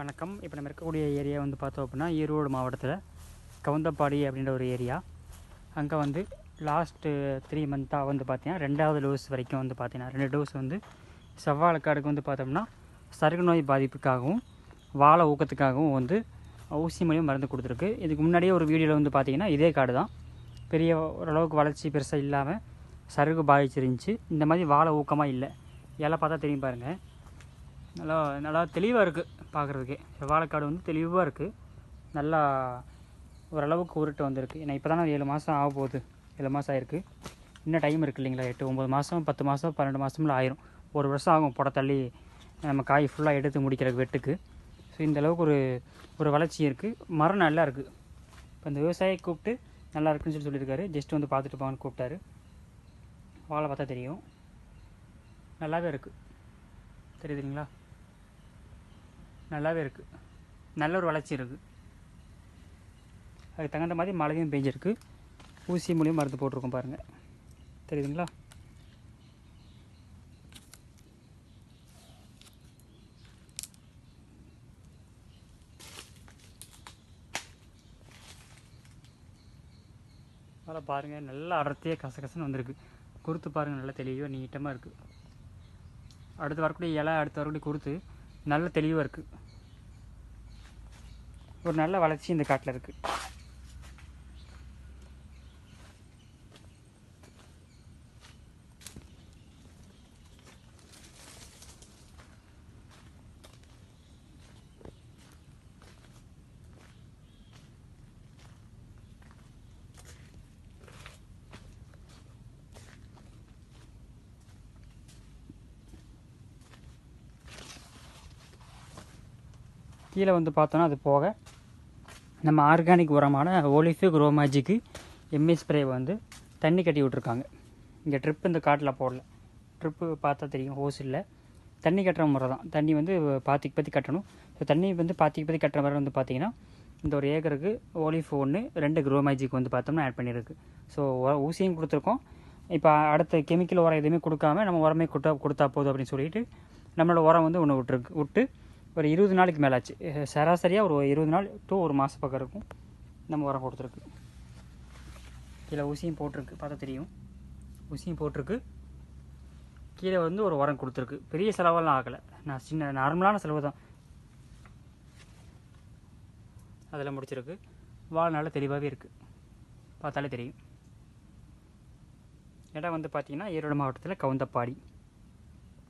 வணக்கம். இப்போ நம்ம இருக்கக்கூடிய ஏரியா வந்து பார்த்தோம் அப்படின்னா ஈரோடு மாவட்டத்தில் கவுந்தப்பாடி அப்படின்ற ஒரு ஏரியா. அங்கே வந்து லாஸ்ட்டு த்ரீ மந்த்தாக வந்து பார்த்தீங்கன்னா ரெண்டாவது டோஸ் வரைக்கும் வந்து பார்த்தீங்கன்னா ரெண்டு டோஸ் வந்து செவ்வாழைக்காடுக்கு வந்து பார்த்தோம்னா சருகு நோய் பாதிப்புக்காகவும் வாழை ஊக்கத்துக்காகவும் வந்து ஊசி மூலியம் மருந்து கொடுத்துருக்கு. இதுக்கு முன்னாடியே ஒரு வீடியோவில் வந்து பார்த்திங்கன்னா இதே காடு தான். பெரிய ஓரளவுக்கு வளர்ச்சி பெருசாக இல்லாமல் சருகு பாதிச்சிருந்துச்சு. இந்த மாதிரி வாழை ஊக்கமாக இல்லை. எல்லாம் பார்த்தா தெரியும் பாருங்கள் நல்லா நல்லா தெளிவாக இருக்குது பார்க்குறதுக்கே செவ்வாழைக்காடு வந்து தெளிவாக இருக்குது நல்லா ஓரளவுக்கு உருட்டு வந்திருக்கு. ஏன்னா இப்போ தானே ஏழு மாதம் ஆக போகுது. ஏழு மாதம் ஆயிருக்கு. இன்னும் டைம் இருக்குது இல்லைங்களா? எட்டு ஒம்பது மாதம் பத்து மாதம் பன்னெண்டு மாதம்ல ஆயிரும். ஒரு வருஷம் ஆகும் புட தள்ளி நம்ம காய் ஃபுல்லாக எடுத்து முடிக்கிறதுக்கு வெட்டுக்கு. ஸோ இந்த அளவுக்கு ஒரு ஒரு வளர்ச்சி இருக்குது மரம் நல்லா இருக்குது இப்போ இந்த விவசாயியை கூப்பிட்டு நல்லா இருக்குன்னு சொல்லி சொல்லியிருக்காரு. ஜஸ்ட் வந்து பார்த்துட்டு போவான்னு கூப்பிட்டாரு. வாழை பார்த்தா தெரியும். நல்லாவே இருக்குது தெரியுதுங்களா நல்லாவே இருக்குது நல்ல ஒரு வளர்ச்சி இருக்குது அதுக்கு தகுந்த மாதிரி மழையும் பெஞ்சிருக்கு. ஊசி மூலியம் மருந்து போட்டிருக்கோம் பாருங்கள் தெரியுதுங்களா? அதெல்லாம் பாருங்கள் நல்லா அடர்த்தியாக கசகசன்னு வந்திருக்கு. குருத்து பாருங்கள் நல்லா தெளிவாக நீட்டமாக இருக்குது அடுத்து வரக்கூடிய இலை அடுத்து வரக்கூடிய குருத்து. நல்ல தெளிவாக இருக்குது ஒரு நல்ல வளர்ச்சி இந்த காட்டில் இருக்குது கீழே வந்து பார்த்தோன்னா அது போக நம்ம ஆர்கானிக் உரமான ஓலிஃபு குரோமாஜிக்கு எம்ஏ ஸ்ப்ரே வந்து தண்ணி கட்டி விட்ருக்காங்க இங்கே ட்ரிப் இந்த காட்டில் போடல. ட்ரிப்பு பார்த்தா தெரியும் ஹோஸ் இல்லை. தண்ணி கட்டுற முறை தான். தண்ணி வந்து பாத்திக்கு பற்றி கட்டணும். ஸோ தண்ணி வந்து பாத்திக்கு பற்றி கட்டுற முறை வந்து பார்த்திங்கன்னா இந்த ஒரு ஏக்கருக்கு ஓலிஃப் ஒன்று ரெண்டு குரோமேஜிக் வந்து பார்த்தோம்னா ஆட் பண்ணியிருக்கு. ஸோ ஊசியும் கொடுத்துருக்கோம். இப்போ அடுத்த கெமிக்கல் உரம் எதுவுமே கொடுக்காம நம்ம உரமே கொடுத்தா கொடுத்தா போதும் அப்படின்னு சொல்லிட்டு நம்மளோட உரம் வந்து ஒன்று விட்டுருக்கு விட்டு ஒரு இருபது நாளைக்கு மேலே ஆச்சு சராசரியாக ஒரு இருபது நாள் டு ஒரு மாதம் பக்கம் இருக்கும். நம்ம உரம் கொடுத்துருக்கு கீழே ஊசியும் போட்டிருக்கு பார்த்தா தெரியும். ஊசியும் போட்டிருக்கு. கீழே வந்து ஒரு உரம் கொடுத்துருக்கு. பெரிய செலவெல்லாம் ஆகலை. நான் சின்ன நார்மலான செலவு தான். அதில் முடிச்சிருக்கு. வால் நல்லா தெளிவாகவே இருக்குது பார்த்தாலே தெரியும். இடம் வந்து பார்த்திங்கன்னா ஈரோடு மாவட்டத்தில் கவுந்தப்பாடி.